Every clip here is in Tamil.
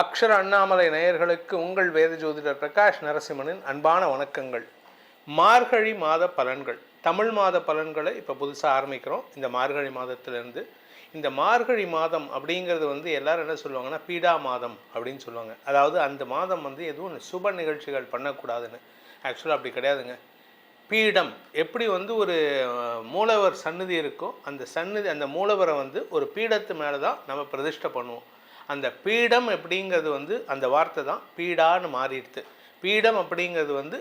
அக்ஷர அண்ணாமலை நேயர்களுக்கு உங்கள் வேத ஜோதிடர் பிரகாஷ் நரசிம்மனின் அன்பான வணக்கங்கள். மார்கழி மாத பலன்கள். தமிழ் மாத பலன்களை இப்போ புதுசாக ஆரம்பிக்கிறோம். இந்த மார்கழி மாதத்திலேருந்து இந்த மார்கழி மாதம் அப்படிங்கிறது வந்து எல்லாரும் என்ன சொல்லுவாங்கன்னா பீடா மாதம் அப்படின்னு சொல்லுவாங்க. அதாவது அந்த மாதம் வந்து எதுவும் சுப நிகழ்ச்சிகள் பண்ணக்கூடாதுன்னு. ஆக்சுவலாக அப்படி கிடையாதுங்க. பீடம் எப்படி வந்து ஒரு மூலவர் சன்னதி இருக்கோ அந்த சன்னதி அந்த மூலவரை வந்து ஒரு பீடத்து மேலே தான் நம்ம பிரதிஷ்டை பண்ணுவோம். அந்த பீடம் அப்படிங்கிறது வந்து அந்த வார்த்தை தான் பீடான்னு மாறிடுது பீடம் அப்படிங்கிறது வந்து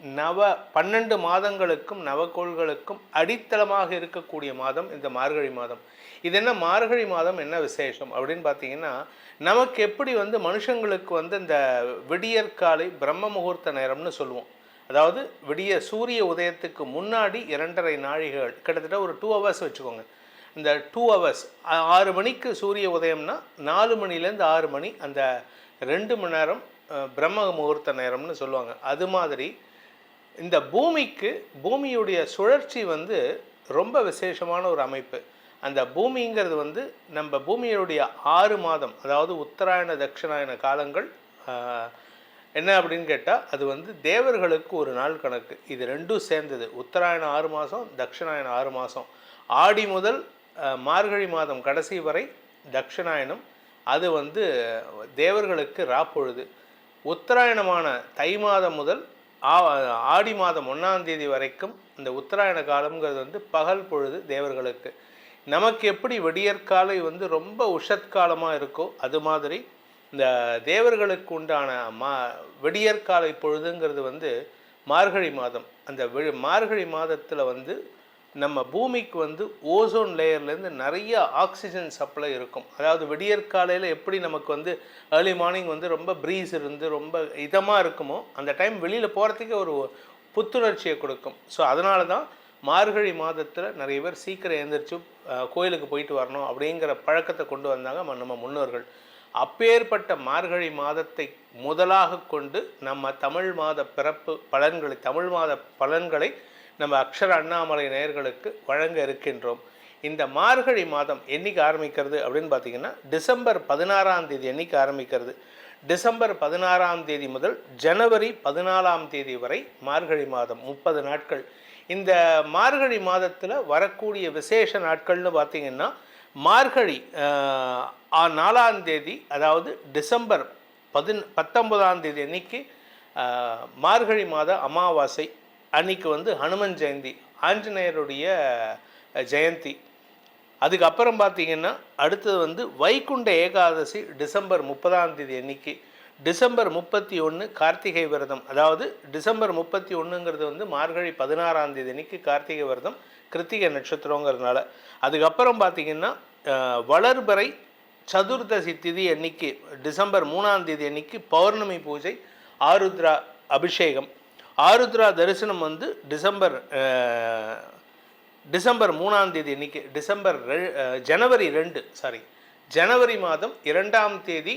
நவ பன்னெண்டு மாதங்களுக்கும் நவக்கோள்களுக்கும் அடித்தளமாக இருக்கக்கூடிய மாதம் இந்த மார்கழி மாதம். இது என்ன மார்கழி மாதம் என்ன விசேஷம் அப்படின்னு பார்த்தீங்கன்னா நமக்கு எப்படி வந்து மனுஷங்களுக்கு வந்து இந்த விடியற்காலை பிரம்ம முகூர்த்த நேரம்னு சொல்லுவோம். அதாவது விடிய சூரிய உதயத்துக்கு முன்னாடி இரண்டரை நாழிகள் கிட்டத்தட்ட ஒரு டூ ஹவர்ஸ் வச்சுக்கோங்க. இந்த டூ ஹவர்ஸ் ஆறு மணிக்கு சூரிய உதயம்னா நாலு மணிலேருந்து ஆறு மணி அந்த ரெண்டு மணி நேரம் பிரம்ம முகூர்த்த நேரம்னு சொல்லுவாங்க. அது மாதிரி இந்த பூமிக்கு பூமியுடைய சுழற்சி வந்து ரொம்ப விசேஷமான ஒரு அமைப்பு. அந்த பூமிங்கிறது வந்து நம்ம பூமியுடைய ஆறு மாதம் அதாவது உத்தராயண தட்சிணாயன காலங்கள் என்ன அப்படின்னு கேட்டால் அது வந்து தேவர்களுக்கு ஒரு நாள் கணக்கு. இது ரெண்டும் சேர்ந்தது. உத்தராயணம் ஆறு மாதம் தட்சிணாயணம் ஆறு மாதம் ஆடி முதல் மார்கழி மாதம் கடைசி வரை தட்சிணாயனம் அது வந்து தேவர்களுக்கு ராப்பொழுது. உத்தராயணமான தை மாதம் முதல் ஆ- ஆடி மாதம் ஒன்றாம் தேதி வரைக்கும் இந்த உத்தராயண காலம்ங்கிறது வந்து பகல் பொழுது தேவர்களுக்கு. நமக்கு எப்படி விடியற்காலை வந்து ரொம்ப உஷத்காலமாக இருக்கோ அது மாதிரி இந்த தேவர்களுக்கு உண்டான மா விடியற்காலை பொழுதுங்கிறது வந்து மார்கழி மாதம். அந்த வி மார்கழி மாதத்தில் வந்து நம்ம பூமிக்கு வந்து ஓசோன் லேயர்லேருந்து நிறைய ஆக்சிஜன் சப்ளை இருக்கும். அதாவது விடியற்காலையில் எப்படி நமக்கு வந்து ஏர்லி மார்னிங் வந்து ரொம்ப ப்ரீஸ் இருந்து ரொம்ப இதமாக இருக்குமோ அந்த டைம் வெளியில் போகிறதுக்கே ஒரு புத்துணர்ச்சியை கொடுக்கும். ஸோ அதனால தான் மார்கழி மாதத்தில் நிறைய பேர் சீக்கிரம் எழுந்திரிச்சு கோயிலுக்கு போயிட்டு வரணும் அப்படிங்கிற பழக்கத்தை கொண்டு வந்தாங்க நம்ம முன்னோர்கள். அப்பேற்பட்ட மார்கழி மாதத்தை முதலாக கொண்டு நம்ம தமிழ் மாத பிறப்பு பலன்களை தமிழ் மாத பலன்களை நம்ம அக்ஷர அண்ணாமலை நேயர்களுக்கு வழங்க இருக்கின்றோம். இந்த மார்கழி மாதம் என்னைக்கு ஆரம்பிக்கிறது அப்படின்னு பார்த்தீங்கன்னா டிசம்பர் பதினாறாம் தேதி என்னைக்கு ஆரம்பிக்கிறது? டிசம்பர் பதினாறாம் தேதி முதல் ஜனவரி பதினாலாம் தேதி வரை மார்கழி மாதம் முப்பது நாட்கள். இந்த மார்கழி மாதத்தில் வரக்கூடிய விசேஷ நாட்கள்னு பார்த்தீங்கன்னா மார்கழி நாலாம் தேதி அதாவது டிசம்பர் பதின் பத்தொன்பதாம் தேதி அன்னைக்கு மார்கழி மாத அமாவாசை அன்னைக்கு வந்து ஹனுமன் ஜெயந்தி ஆஞ்சநேயருடைய ஜெயந்தி. அதுக்கப்புறம் பார்த்தீங்கன்னா அடுத்தது வந்து வைகுண்ட ஏகாதசி டிசம்பர் முப்பதாம் தேதி அன்னைக்கு. டிசம்பர் முப்பத்தி ஒன்று கார்த்திகை விரதம். அதாவது டிசம்பர் முப்பத்தி ஒன்றுங்கிறது வந்து மார்கழி பதினாறாம் தேதி அன்னைக்கு கார்த்திகை விரதம் கிருத்திகை நட்சத்திரங்கிறதுனால. அதுக்கப்புறம் பார்த்திங்கன்னா வளர்பறை சதுர்தசி திதி அன்னைக்கு டிசம்பர் மூணாம் தேதி அன்னைக்கு பௌர்ணமி பூஜை ஆருத்ரா அபிஷேகம். ஆருத்ரா தரிசனம் வந்து டிசம்பர் டிசம்பர் மூணாம் தேதி இன்னைக்கு டிசம்பர் ரெ- ஜனவரி ரெண்டு சாரி ஜனவரி மாதம் இரண்டாம் தேதி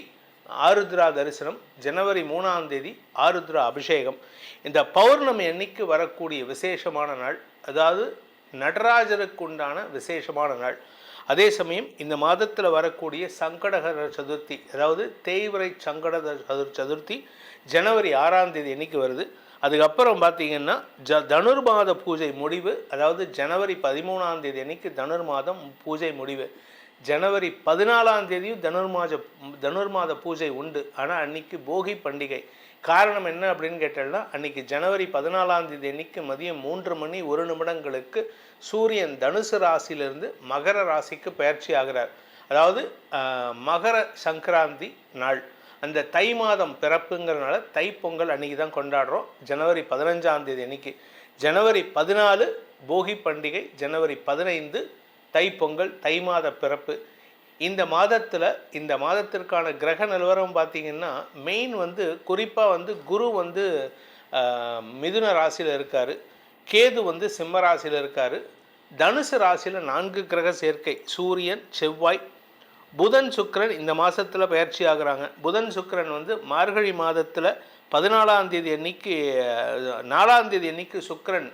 ஆருத்ரா தரிசனம் ஜனவரி மூணாம் தேதி ஆருத்ரா அபிஷேகம். இந்த பௌர்ணமி அன்னைக்கு வரக்கூடிய விசேஷமான நாள் அதாவது நடராஜருக்கு உண்டான விசேஷமான நாள். அதே சமயம் இந்த மாதத்தில் வரக்கூடிய சங்கடகர சதுர்த்தி அதாவது தேய்வரை சங்கடகர சதுர் சதுர்த்தி ஜனவரி ஆறாம் தேதி அன்னைக்கு வருது. அதுக்கப்புறம் பார்த்தீங்கன்னா ஜ தனுர்மாத பூஜை முடிவு அதாவது ஜனவரி பதிமூணாம் தேதி அன்னைக்கு தனுர்மாதம் பூஜை முடிவு. ஜனவரி பதினாலாம் தேதியும் தனுர்மாத தனுர்மாத பூஜை உண்டு. ஆனால் அன்னைக்கு போகி பண்டிகை. காரணம் என்ன அப்படின்னு கேட்டால்னா அன்னைக்கு ஜனவரி பதினாலாம் தேதி அன்னைக்கு மதியம் மூன்று மணி ஒரு நிமிடங்களுக்கு சூரியன் தனுசு ராசியிலிருந்து மகர ராசிக்கு பயிற்சி ஆகிறார். அதாவது மகர சங்கராந்தி நாள். அந்த தை மாதம் பிறப்புங்கிறனால தைப்பொங்கல் அன்னைக்கு தான் கொண்டாடுறோம். ஜனவரி பதினஞ்சாம் தேதி அன்னைக்கு. ஜனவரி பதினாலு போகி பண்டிகை ஜனவரி பதினைந்து தைப்பொங்கல் தை மாத பிறப்பு. இந்த மாதத்தில் இந்த மாதத்திற்கான கிரக நிலவரம் பார்த்தீங்கன்னா மெயின் வந்து குறிப்பாக வந்து குரு வந்து மிதுன ராசியில் இருக்கார். கேது வந்து சிம்ம ராசியில் இருக்கார். தனுசு ராசியில் நான்கு கிரக சேர்க்கை. சூரியன் செவ்வாய் புதன் சுக்கரன் இந்த மாதத்தில் பயிற்சி ஆகுறாங்க. புதன் சுக்கரன் வந்து மார்கழி மாதத்தில் பதினாலாம் தேதி அன்னைக்கு நாலாம் தேதி அன்னைக்கு சுக்கரன்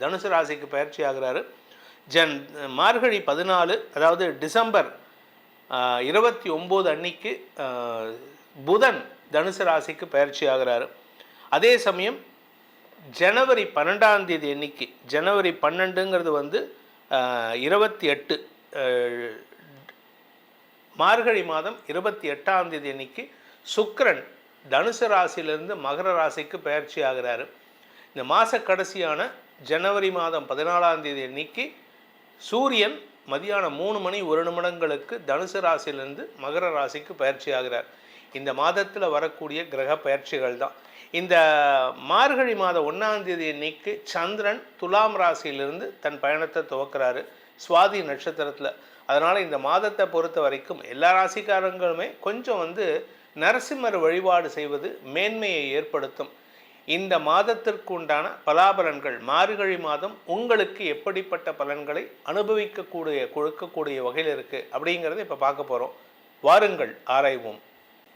தனுசு ராசிக்கு பயிற்சி ஆகிறாரு. ஜன் மார்கழி பதினாலு அதாவது டிசம்பர் இருபத்தி ஒம்பது அன்னைக்கு புதன் தனுசு ராசிக்கு பயிற்சி ஆகிறாரு. அதே சமயம் ஜனவரி பன்னெண்டாம் தேதி அன்னைக்கு ஜனவரி பன்னெண்டுங்கிறது வந்து இருபத்தி எட்டு மார்கழி மாதம் இருபத்தி எட்டாம் தேதி அன்னைக்கு சுக்கரன் தனுசு ராசியிலிருந்து மகர ராசிக்கு பயிற்சி ஆகிறாரு. இந்த மாத கடைசியான ஜனவரி மாதம் பதினாலாம் தேதி அன்னைக்கு சூரியன் மதியானம் மூணு மணி ஒரு நிமிடங்களுக்கு தனுசு ராசியிலிருந்து மகர ராசிக்கு பயிற்சி ஆகிறார். இந்த மாதத்தில் வரக்கூடிய கிரக பயிற்சிகள் தான். இந்த மார்கழி மாதம் ஒன்றாம் தேதி அன்னைக்கு சந்திரன் துலாம் ராசியிலிருந்து தன் பயணத்தை துவக்கிறாரு. சுவாதி நட்சத்திரத்தில். அதனால் இந்த மாதத்தை பொறுத்த வரைக்கும் எல்லா ராசிக்காரங்களுமே கொஞ்சம் வந்து நரசிம்மர் வழிபாடு செய்வது மேன்மையை ஏற்படுத்தும். இந்த மாதத்திற்கு உண்டான பலாபலன்கள் மார்கழி மாதம் உங்களுக்கு எப்படிப்பட்ட பலன்களை அனுபவிக்கக்கூடிய கொடுக்கக்கூடிய வகையில் இருக்குது அப்படிங்கிறத இப்போ பார்க்க போகிறோம் வாருங்கள் ஆராய்வோம்.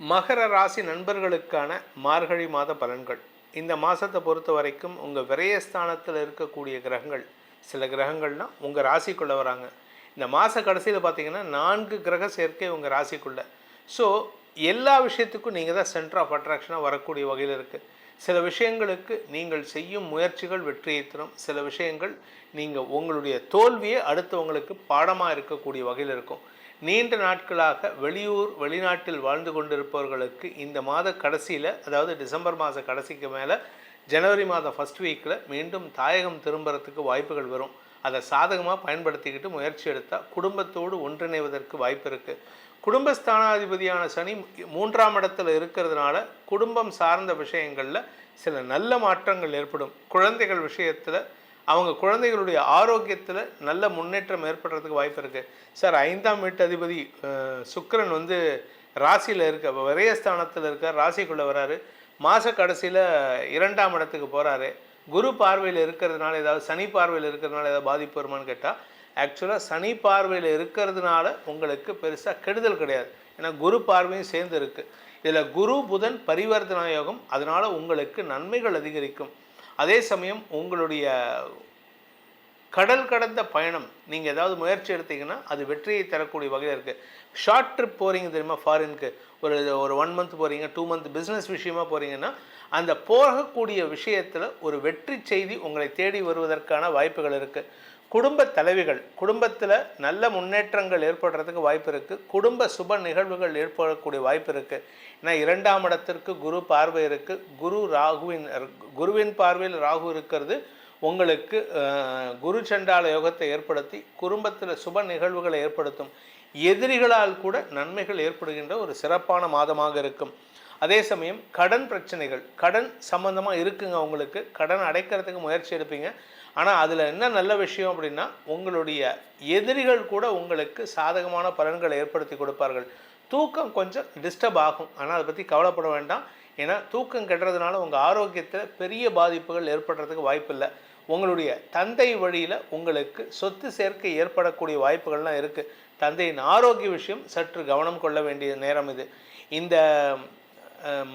மகர ராசி நண்பர்களுக்கான மார்கழி மாத பலன்கள். இந்த மாதத்தை பொறுத்த வரைக்கும் உங்கள் விரயஸ்தானத்தில் இருக்கக்கூடிய கிரகங்கள் சில கிரகங்கள்னால் உங்கள் ராசிக்குள்ளே வராங்க. இந்த மாத கடைசியில் பார்த்தீங்கன்னா நான்கு கிரக சேர்க்கை உங்கள் ராசிக்குள்ளே. ஸோ எல்லா விஷயத்துக்கும் நீங்கள் தான் சென்டர் ஆஃப் அட்ராக்ஷனாக வரக்கூடிய வகையில் இருக்குது சில விஷயங்களுக்கு நீங்கள் செய்யும் முயற்சிகள் வெற்றியை தரும் சில விஷயங்கள் நீங்கள் உங்களுடைய தோல்வியை அடுத்தவங்களுக்கு பாடமாக இருக்கக்கூடிய வகையில் இருக்கும். நீண்ட நாட்களாக வெளியூர் வெளிநாட்டில் வாழ்ந்து கொண்டிருப்பவர்களுக்கு இந்த மாத கடைசியில் அதாவது டிசம்பர் மாத கடைசிக்கு மேலே ஜனவரி மாதம் ஃபஸ்ட் வீக்கில் மீண்டும் தாயகம் திரும்புறதுக்கு வாய்ப்புகள் வரும். அதை சாதகமாக பயன்படுத்திக்கிட்டு முயற்சி எடுத்தால் குடும்பத்தோடு ஒன்றிணைவதற்கு வாய்ப்பு இருக்குது குடும்பஸ்தானாதிபதியான சனி மூன்றாம் இடத்துல இருக்கிறதுனால குடும்பம் சார்ந்த விஷயங்களில் சில நல்ல மாற்றங்கள் ஏற்படும். குழந்தைகள் விஷயத்தில் அவங்க குழந்தைகளுடைய ஆரோக்கியத்தில் நல்ல முன்னேற்றம் ஏற்படுறதுக்கு வாய்ப்பு இருக்குது சார் ஐந்தாம் வீட்டு அதிபதி சுக்கரன் வந்து ராசியில் இருக்க விரயஸ்தானத்தில் இருக்க ராசிக்குள்ளே வராரு. மாத கடைசியில் இரண்டாம் இடத்துக்கு போகிறாரு குரு பார்வையில் இருக்கிறதுனால ஏதாவது சனி பார்வையில் இருக்கிறதுனால ஏதாவது பாதிப்பு வருமான்னு கேட்டால் ஆக்சுவலாக சனி பார்வையில் இருக்கிறதுனால உங்களுக்கு பெருசாக கெடுதல் கிடையாது. ஏன்னா குரு பார்வையும் சேர்ந்து இருக்குது இதில் குரு புதன் பரிவர்த்தனா யோகம் அதனால் உங்களுக்கு நன்மைகள் அதிகரிக்கும். அதே சமயம் உங்களுடைய கடல் கடந்த பயணம். நீங்கள் ஏதாவது முயற்சி எடுத்தீங்கன்னா அது வெற்றியை தரக்கூடிய வகையில் இருக்குது ஷார்ட் ட்ரிப் போகிறீங்க தெரியுமா ஃபாரினுக்கு ஒரு ஒரு ஒன் மந்த் போகிறீங்க டூ மந்த் பிஸ்னஸ் விஷயமா போகிறீங்கன்னா அந்த போகக்கூடிய விஷயத்தில் ஒரு வெற்றி செய்தி உங்களை தேடி வருவதற்கான வாய்ப்புகள் இருக்குது குடும்ப தலைவிகள் குடும்பத்தில் நல்ல முன்னேற்றங்கள் ஏற்படுறதுக்கு வாய்ப்பு இருக்குது குடும்ப சுப நிகழ்வுகள் ஏற்படக்கூடிய வாய்ப்பு இருக்குது ஏன்னா இரண்டாம் இடத்திற்கு குரு பார்வை இருக்குது குரு ராகுவின் குருவின் பார்வையில் ராகு இருக்கிறது. உங்களுக்கு குரு சண்டால யோகத்தை ஏற்படுத்தி குடும்பத்தில் சுப நிகழ்வுகளை ஏற்படுத்தும். எதிரிகளால் கூட நன்மைகள் ஏற்படுகின்ற ஒரு சிறப்பான மாதமாக இருக்கும். அதே சமயம் கடன் பிரச்சனைகள் கடன் சம்மந்தமாக இருக்குங்க உங்களுக்கு. கடன் அடைக்கிறதுக்கு முயற்சி எடுப்பீங்க. ஆனால் அதில் என்ன நல்ல விஷயம் அப்படின்னா உங்களுடைய எதிரிகள் கூட உங்களுக்கு சாதகமான பலன்களை ஏற்படுத்தி கொடுப்பார்கள். தூக்கம் கொஞ்சம் டிஸ்டர்ப் ஆகும். ஆனால் அதை பற்றி கவலைப்பட வேண்டாம். ஏன்னா தூக்கம் கெடுறதுனால உங்கள் ஆரோக்கியத்தில் பெரிய பாதிப்புகள் ஏற்படுறதுக்கு வாய்ப்பில்லை. உங்களுடைய தந்தை வழியில் உங்களுக்கு சொத்து சேர்க்கை ஏற்படக்கூடிய வாய்ப்புகள்லாம் இருக்குது தந்தையின் ஆரோக்கிய விஷயம் சற்று கவனம் கொள்ள வேண்டிய நேரம் இது. இந்த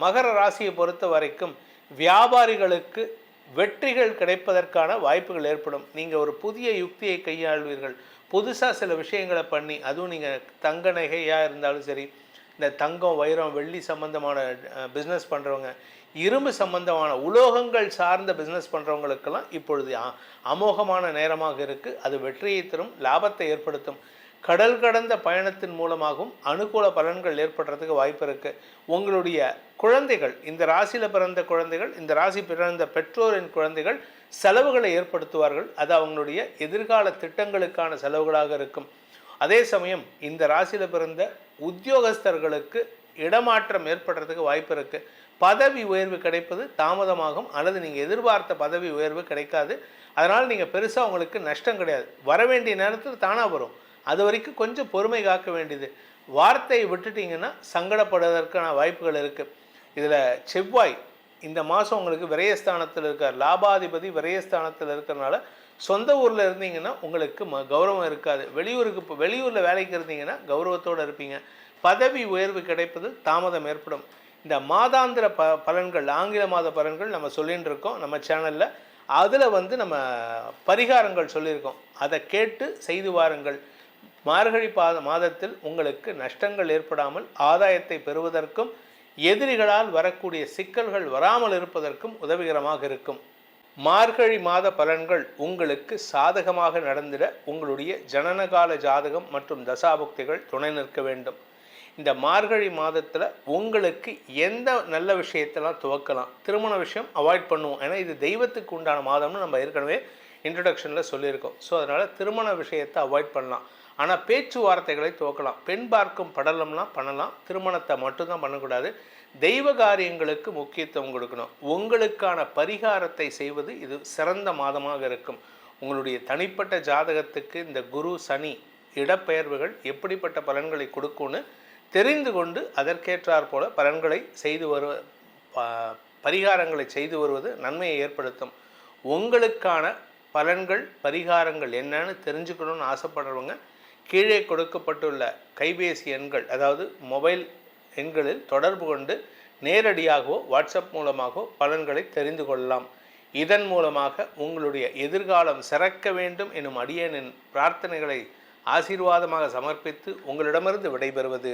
மகர ராசியை பொறுத்த வரைக்கும் வியாபாரிகளுக்கு வெற்றிகள் கிடைப்பதற்கான வாய்ப்புகள் ஏற்படும். நீங்கள் ஒரு புதிய யுக்தியை கையாள்வீர்கள். புதுசாக சில விஷயங்களை பண்ணி அதுவும் நீங்கள் தங்க நகையாக இருந்தாலும் சரி இந்த தங்கம் வைரம் வெள்ளி சம்பந்தமான பிஸ்னஸ் பண்ணுறவங்க இரும்பு சம்பந்தமான உலோகங்கள் சார்ந்த பிஸ்னஸ் பண்ணுறவங்களுக்கெல்லாம் இப்பொழுது அமோகமான நேரமாக இருக்குது அது வெற்றியை தரும் லாபத்தை ஏற்படுத்தும். கடல் கடந்த பயணத்தின் மூலமாகவும் அனுகூல பலன்கள் ஏற்படுறதுக்கு வாய்ப்பு இருக்குது உங்களுடைய குழந்தைகள் இந்த ராசியில் பிறந்த குழந்தைகள் இந்த ராசி பிறந்த பெற்றோரின் குழந்தைகள் செலவுகளை ஏற்படுத்துவார்கள். அது அவங்களுடைய எதிர்கால திட்டங்களுக்கான செலவுகளாக இருக்கும். அதே சமயம் இந்த ராசியில் பிறந்த உத்தியோகஸ்தர்களுக்கு இடமாற்றம் ஏற்படுறதுக்கு வாய்ப்பு இருக்குது பதவி உயர்வு கிடைப்பது தாமதமாகும். அல்லது நீங்கள் எதிர்பார்த்த பதவி உயர்வு கிடைக்காது. அதனால் நீங்கள் பெருசாக உங்களுக்கு நஷ்டம் கிடையாது. வர வேண்டிய நேரத்தில் தானாக வரும். அது வரைக்கும் கொஞ்சம் பொறுமை காக்க வேண்டியது. வார்த்தையை விட்டுட்டீங்கன்னா சங்கடப்படுவதற்கான வாய்ப்புகள் இருக்குது இதில் செவ்வாய் இந்த மாதம் உங்களுக்கு விரயஸ்தானத்தில் இருக்கார். லாபாதிபதி விரயஸ்தானத்தில் இருக்கிறனால சொந்த ஊரில் இருந்தீங்கன்னா உங்களுக்கு ம கௌரவம் இருக்காது. வெளியூருக்கு இப்போ வெளியூரில் வேலைக்கு இருந்தீங்கன்னா கௌரவத்தோடு இருப்பீங்க. பதவி உயர்வு கிடைப்பது தாமதம் ஏற்படும். இந்த மாதாந்திர ப பலன்கள் ஆங்கில மாத பலன்கள் நம்ம சொல்லிகிட்டு இருக்கோம் நம்ம சேனலில் அதில் வந்து நம்ம பரிகாரங்கள் சொல்லியிருக்கோம். அதை கேட்டு செய்து வாருங்கள். மார்கழி பாத மாதத்தில் உங்களுக்கு நஷ்டங்கள் ஏற்படாமல் ஆதாயத்தை பெறுவதற்கும் எதிரிகளால் வரக்கூடிய சிக்கல்கள் வராமல் இருப்பதற்கும் உதவிகரமாக இருக்கும். மார்கழி மாத பலன்கள் உங்களுக்கு சாதகமாக நடந்திட உங்களுடைய ஜனனகால ஜாதகம் மற்றும் தசாபுக்திகள் துணை நிற்க வேண்டும். இந்த மார்கழி மாதத்தில் உங்களுக்கு எந்த நல்ல விஷயத்தெல்லாம் துவக்கலாம்? திருமண விஷயம் அவாய்ட் பண்ணுவோம். ஏன்னா இது தெய்வத்துக்கு உண்டான மாதம்னு நம்ம ஏற்கனவே இன்ட்ரடக்ஷனில் சொல்லியிருக்கோம். ஸோ அதனால் திருமண விஷயத்தை அவாய்ட் பண்ணலாம். ஆனால் பேச்சுவார்த்தைகளை துவக்கலாம். பெண் பார்க்கும் படலம்லாம் பண்ணலாம். திருமணத்தை மட்டும்தான் பண்ணக்கூடாது. தெய்வ காரியங்களுக்கு முக்கியத்துவம் கொடுக்கணும். உங்களுக்கான பரிகாரத்தை செய்வது இது சிறந்த மாதமாக இருக்கும். உங்களுடைய தனிப்பட்ட ஜாதகத்துக்கு இந்த குரு சனி இடப்பெயர்வுகள் எப்படிப்பட்ட பலன்களை கொடுக்கும்னு தெரிந்து கொண்டு அதற்கேற்றாற் போல பலன்களை செய்து வருவ பரிகாரங்களை செய்து வருவது நன்மையை ஏற்படுத்தும். உங்களுக்கான பலன்கள் பரிகாரங்கள் என்னன்னு தெரிஞ்சுக்கணும்னு ஆசைப்படுறவங்க கீழே கொடுக்கப்பட்டுள்ள கைபேசி எண்கள் அதாவது மொபைல் எண்களில் தொடர்பு கொண்டு நேரடியாகவோ வாட்ஸ்அப் மூலமாகவோ பலன்களை தெரிந்து கொள்ளலாம். இதன் மூலமாக உங்களுடைய எதிர்காலம் சிறக்க வேண்டும் எனும் அடியனின் பிரார்த்தனைகளை ஆசீர்வாதமாக சமர்ப்பித்து உங்களிடமிருந்து விடைபெறுவது.